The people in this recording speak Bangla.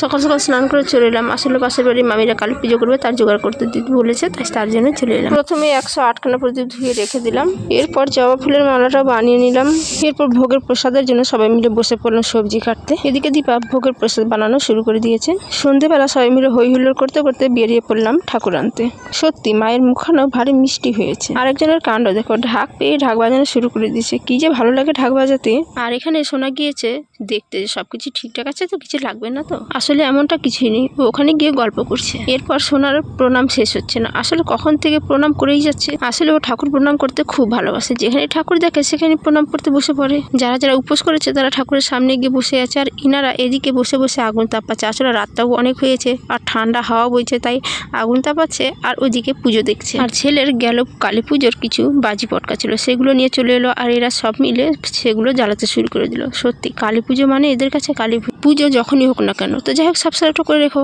সকাল সকাল স্নান করে চলে এলাম। আসলে পাশের বাড়ির মামিরা কালী পুজো করবে, তার জোগাড় করতে দিতে বলেছে, তাই তার জন্য চলে এলাম। প্রথমে একশো আটখানা প্রদীপ ধুয়ে রেখে দিলাম। এরপর জবা ফুলের মালাটা বানিয়ে নিলাম। এরপর ভোগের প্রসাদের জন্য সবাই মিলে বসে পড়লাম সবজি কাটতে। এদিকে দীপা ভোগের প্রসাদ বানানো শুরু করে দিয়েছে। সন্ধেবেলা সবাই মিলে হই হুল্লোড় করতে করতে বেরিয়ে পড়লাম ঠাকুর আনতে। সত্যি, মায়ের মুখানো ভারী মিষ্টি হয়েছে। আরেকজনের কাণ্ড, দেখো, ঢাক পেয়ে ঢাক বাজানো শুরু করে দিয়েছে। কি যে ভালো লাগে ঢাক বাজাতে। আর এখানে শোনা গিয়েছে, দেখতে যে সবকিছু ঠিকঠাক আছে তো, কিছু লাগবে না তো? আসলে এমনটা কিছুই নেই। ও ওখানে গিয়ে গল্প করছে। এরপর সোনার প্রণাম শেষ হচ্ছে না। আসলে কখন থেকে প্রণাম করেই যাচ্ছে। আসলে ও ঠাকুর প্রণাম করতে খুব ভালোবাসে। যেখানে ঠাকুর দেখে, সেখানে প্রণাম করতে বসে পড়ে। যারা যারা উপোস করেছে, তারা ঠাকুরের সামনে গিয়ে বসে আছে। আর ইনারা এদিকে বসে বসে আগুন তাপাচ্ছে। আসলে রাতটাও অনেক হয়েছে। আর ঠান্ডা হাওয়া বইছে, তাই আগুন তাপাচ্ছে আর ওদিকে পুজো দেখছে। আর ছেলের গেল কালী পুজোর কিছু বাজি পটকা ছিল। সেগুলো নিয়ে চলে এলো আর এরা সব মিলে সেগুলো জ্বালাতে শুরু করে দিল। সত্যি, কালী পুজো মানে এদের কাছে কালী পুজো যখনই হোক না কেন। তো যাই হোক সাবস্ক্রাইবটা করে রেখো।